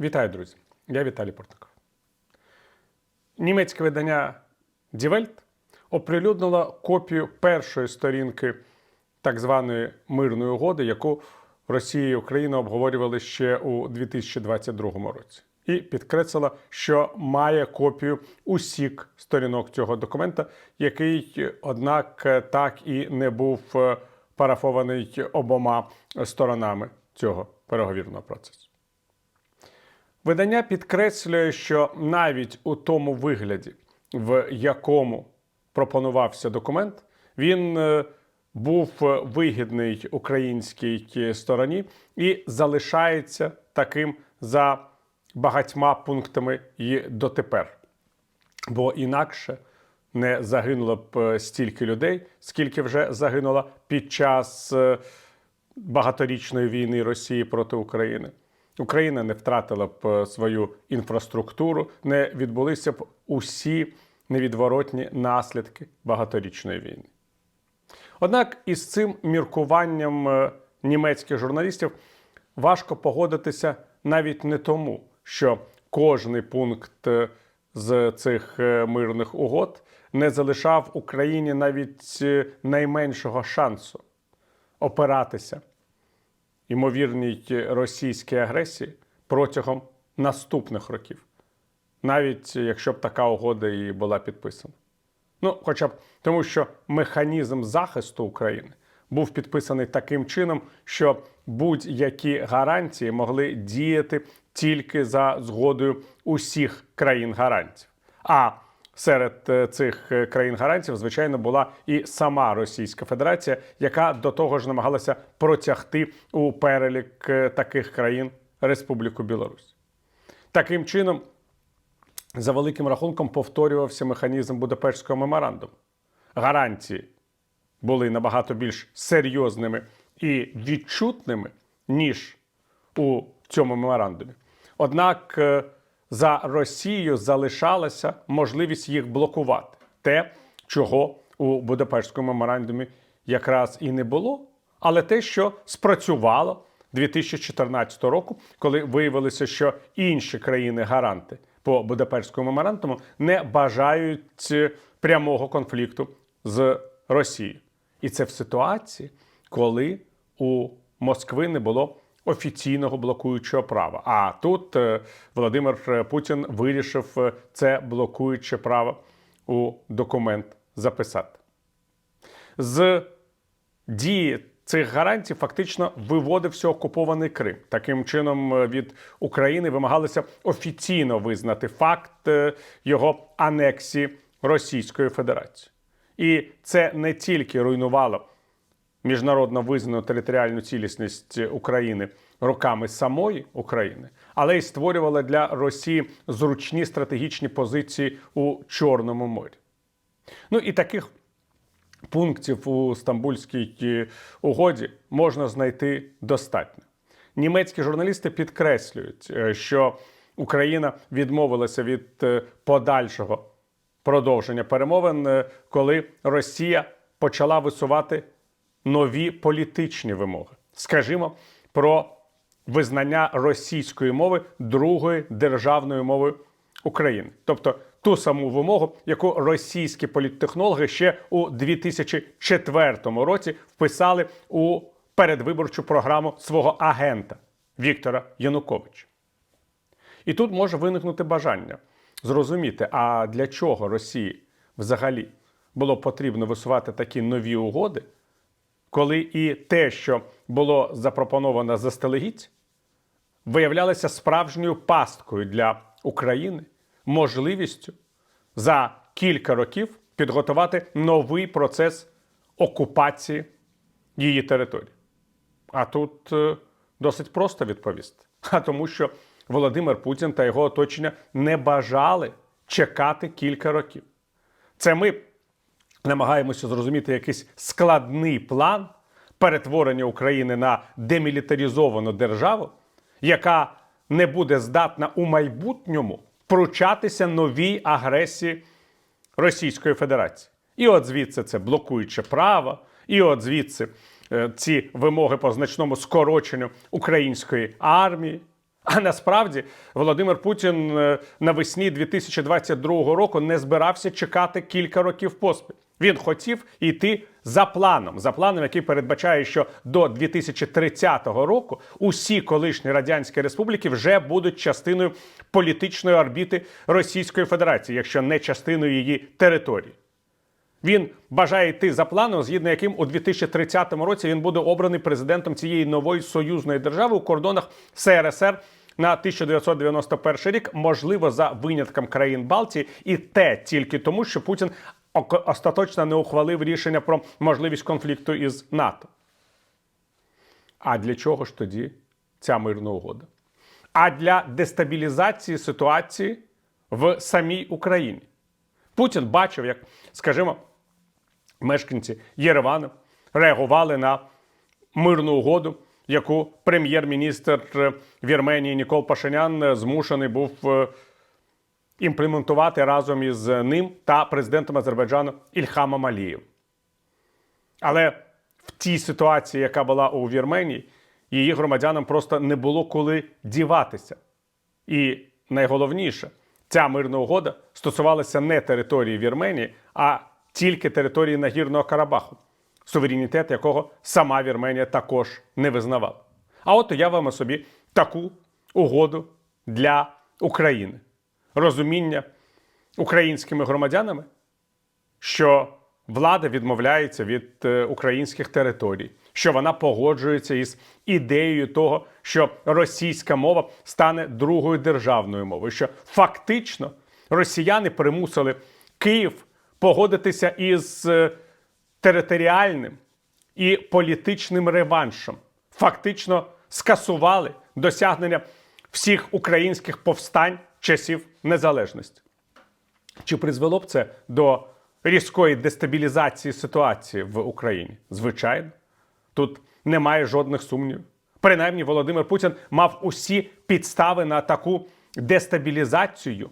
Вітаю, друзі! Я Віталій Портников. Німецьке видання Welt оприлюднило копію першої сторінки так званої мирної угоди, яку Росія і Україна обговорювали ще у 2022 році. І підкреслила, що має копію усіх сторінок цього документа, який, однак, так і не був е, парафований обома сторонами цього переговірного процесу. Видання підкреслює, що навіть у тому вигляді, в якому пропонувався документ, він е, був вигідний українській стороні і залишається таким за багатьма пунктами і дотепер. Бо інакше не загинуло б е, стільки людей, скільки вже загинуло під час е, багаторічної війни Росії проти України. Україна не втратила б е, свою інфраструктуру, не відбулися б усі невідворотні наслідки багаторічної війни. Однак із цим міркуванням е, німецьких журналістів важко погодитися навіть не тому, що кожний пункт е, з цих мирних угод не залишав Україні навіть найменшого шансу опиратися ймовірній російській агресії протягом наступних років, навіть якщо б така угода і була підписана. Ну, хоча б тому, що механізм захисту України був підписаний таким чином, що будь-які гарантії могли діяти тільки за згодою усіх країн гарантів. А серед е, цих е, країн гарантів, звичайно, була і сама Російська Федерація, яка до того ж намагалася протягти у перелік е, таких країн Республіку Білорусь. Таким чином, за великим рахунком повторювався механізм Будапештського меморандуму. Гарантії були набагато більш серйозними і відчутними, ніж у цьому меморандумі. Однак за Росією залишалася можливість їх блокувати. Те, чого у Будапештському меморандумі якраз і не було, але те, що спрацювало 2014 року, коли виявилося, що інші країни-гаранти по Будапештському меморандуму не бажають е, прямого конфлікту з Росією. І це в ситуації, коли у Москви не було офіційного блокуючого права. А тут е, Володимир Путін вирішив е, це блокуюче право у документ записати. З дії цих гарантій фактично виводився окупований Крим. Таким чином е, від України вимагалося офіційно визнати факт е, його анексії Російської Федерації. І це не тільки руйнувало міжнародно визнану територіальну цілісність України руками самої України, але й створювало для Росії зручні стратегічні позиції у Чорному морі. Ну і таких пунктів у Стамбульській е, угоді можна знайти достатньо. Німецькі журналісти підкреслюють, е, що Україна відмовилася від е, подальшого продовження перемовин, коли Росія почала висувати нові політичні вимоги. Скажімо, про визнання російської мови другою державною мовою України, тобто ту саму вимогу, яку російські політтехнологи ще у 2004 році вписали у передвиборчу програму свого агента Віктора Януковича. І тут може виникнути бажання зрозуміти, а для чого Росії взагалі було потрібно висувати такі нові угоди, коли і те, що було запропоновано заздалегідь, виявлялося справжньою пасткою для України, можливістю за кілька років підготувати новий процес окупації її території. А тут е, досить просто відповісти. А тому, що Володимир Путін та його оточення не бажали чекати кілька років. Це ми намагаємося зрозуміти якийсь складний план перетворення України на демілітаризовану державу, яка не буде здатна у майбутньому пручатися новій агресії Російської Федерації. І от звідси це блокуюче право, і от звідси е, ці вимоги по значному скороченню української армії. А насправді Володимир Путін е, навесні 2022 року не збирався чекати кілька років поспіль. Він хотів йти за планом, за планом, який передбачає, що до 2030 року усі колишні радянські республіки вже будуть частиною політичної орбіти Російської Федерації, якщо не частиною її території. Він бажає йти за планом, згідно яким у 2030 році він буде обраний президентом цієї нової союзної держави у кордонах СРСР на 1991 рік, можливо, за винятком країн Балтії, і те тільки тому, що Путін остаточно не ухвалив рішення про можливість конфлікту із НАТО. А для чого ж тоді ця мирна угода? А для дестабілізації ситуації в самій Україні. Путін бачив, як, скажімо, мешканці Єревану реагували на мирну угоду, яку прем'єр-міністр е, Вірменії Нікол Пашинян е, змушений був е, імплементувати разом із ним та президентом Азербайджану Ільхамом Алієм. Але в тій ситуації, яка була у Вірменії, її громадянам просто не було коли діватися. І найголовніше, ця мирна угода стосувалася не території Вірменії, а тільки території Нагірного Карабаху, суверенітет якого сама Вірменія також не визнавала. А от уявимо собі таку угоду для України. Розуміння українськими громадянами, що влада відмовляється від е, українських територій, що вона погоджується із ідеєю того, що російська мова стане другою державною мовою, що фактично росіяни примусили Київ погодитися із е, територіальним і політичним реваншем, фактично скасували досягнення всіх українських повстань часів незалежності. Чи призвело б це до різкої дестабілізації ситуації в Україні? Звичайно, тут немає жодних сумнівів. Принаймні, Володимир Путін мав усі підстави на таку дестабілізацію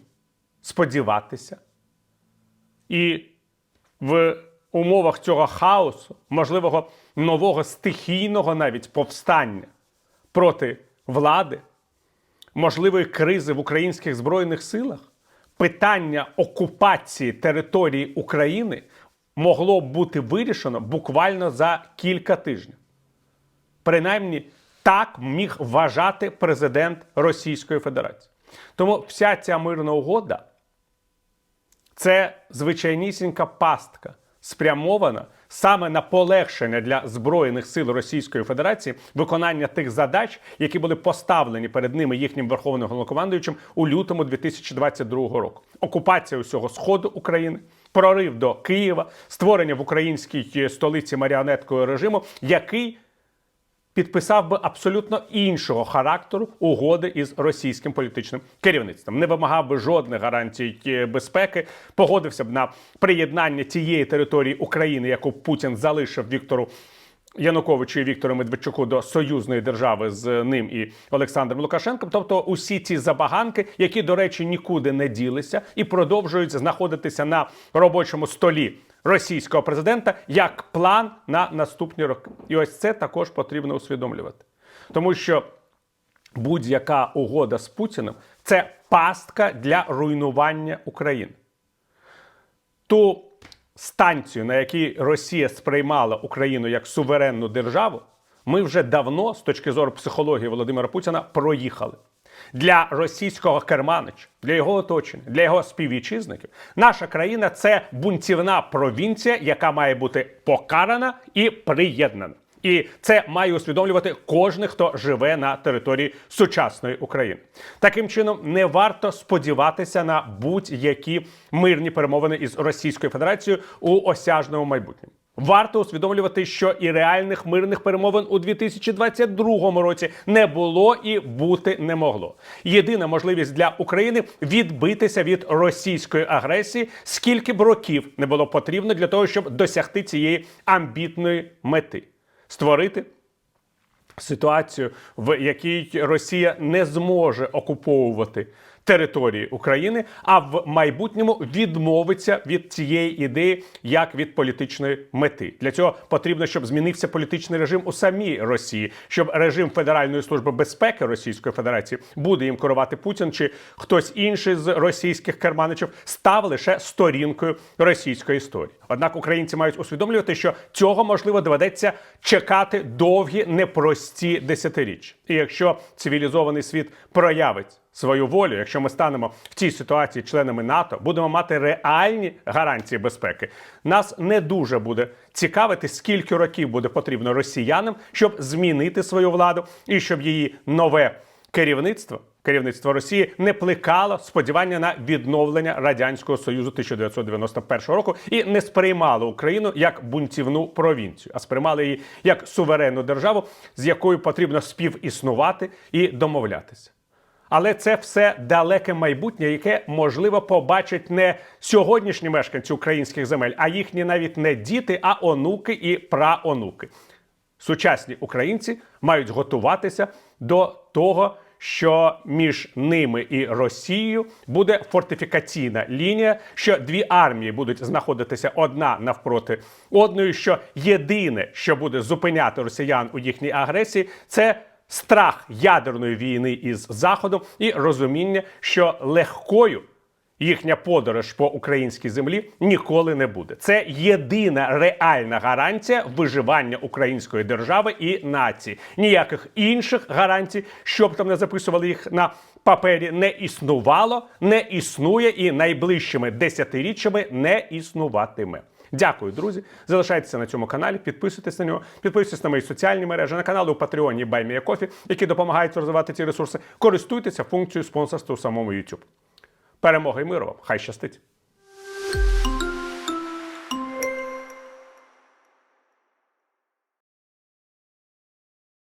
сподіватися. І в умовах цього хаосу, можливого нового стихійного навіть повстання проти влади, можливої кризи в українських збройних силах, питання окупації території України могло б бути вирішено буквально за кілька тижнів. Принаймні, так міг вважати президент Російської Федерації. Тому вся ця мирна угода це звичайнісінька пастка, спрямована саме на полегшення для Збройних сил Російської Федерації виконання тих задач, які були поставлені перед ними їхнім верховним головнокомандуючим у лютому 2022 року. Окупація усього сходу України, прорив до Києва, створення в українській столиці маріонеткою режиму, який підписав би абсолютно іншого характеру угоди із російським політичним керівництвом. Не вимагав би жодних гарантій безпеки, погодився б на приєднання тієї території України, яку Путін залишив Віктору. Януковичу і Віктору Медведчуку до союзної держави з ним і Олександром Лукашенком, тобто усі ці забаганки, які, до речі, нікуди не ділися і продовжують знаходитися на робочому столі російського президента як план на наступні роки. І ось це також потрібно усвідомлювати, тому що будь-яка угода з Путіним це пастка для руйнування України. Ту станцію, на якій Росія сприймала Україну як суверенну державу, ми вже давно, з точки зору психології Володимира Путіна, проїхали. Для російського керманича, для його оточення, для його співвітчизників, наша країна це бунтівна провінція, яка має бути покарана і приєднана. І це має усвідомлювати кожен, хто живе на території сучасної України. Таким чином, не варто сподіватися на будь-які мирні перемовини із Російською Федерацією у осяжному майбутньому. Варто усвідомлювати, що і реальних мирних перемовин у 2022 році не було і бути не могло. Єдина можливість для України відбитися від російської агресії, скільки б років не було потрібно для того, щоб досягти цієї амбітної мети створити ситуацію, в якій Росія не зможе окуповувати території України, а в майбутньому відмовиться від цієї ідеї як від політичної мети. Для цього потрібно, щоб змінився політичний режим у самій Росії, щоб режим Федеральної служби безпеки Російської Федерації буде їм керувати Путін чи хтось інший з російських керманичів став лише сторінкою російської історії. Однак українці мають усвідомлювати, що цього можливо доведеться чекати довгі непрості десятиріччя. І якщо цивілізований світ проявить свою волю, якщо ми станемо в цій ситуації членами НАТО, будемо мати реальні гарантії безпеки. Нас не дуже буде цікавити, скільки років буде потрібно росіянам, щоб змінити свою владу і щоб її нове керівництво. Керівництво Росії не плекало сподівання на відновлення радянського союзу 1991 року і не сприймало Україну як бунтівну провінцію, а сприймало її як суверенну державу, з якою потрібно співіснувати і домовлятися. Але це все далеке майбутнє, яке можливо побачать не сьогоднішні мешканці українських земель, а їхні навіть не діти, а онуки і праонуки. Сучасні українці мають готуватися до того, що між ними і Росією буде фортифікаційна лінія, що дві армії будуть знаходитися одна навпроти одної. Що єдине, що буде зупиняти росіян у їхній агресії, це страх ядерної війни із заходом і розуміння, що легкою їхня подорож по українській землі ніколи не буде. Це єдина реальна гарантія виживання української держави і нації. Ніяких інших гарантій, щоб там не записували їх на папері, не існувало, не існує і найближчими десятиріччями не існуватиме. Дякую, друзі. Залишайтеся на цьому каналі, підписуйтесь на нього, підписуйтесь на мої соціальні мережі, на канали у Патреоні і Байміякофі, які допомагають розвивати ці ресурси. Користуйтеся функцією спонсорства у самому YouTube. Перемоги і миру вам! Хай щастить!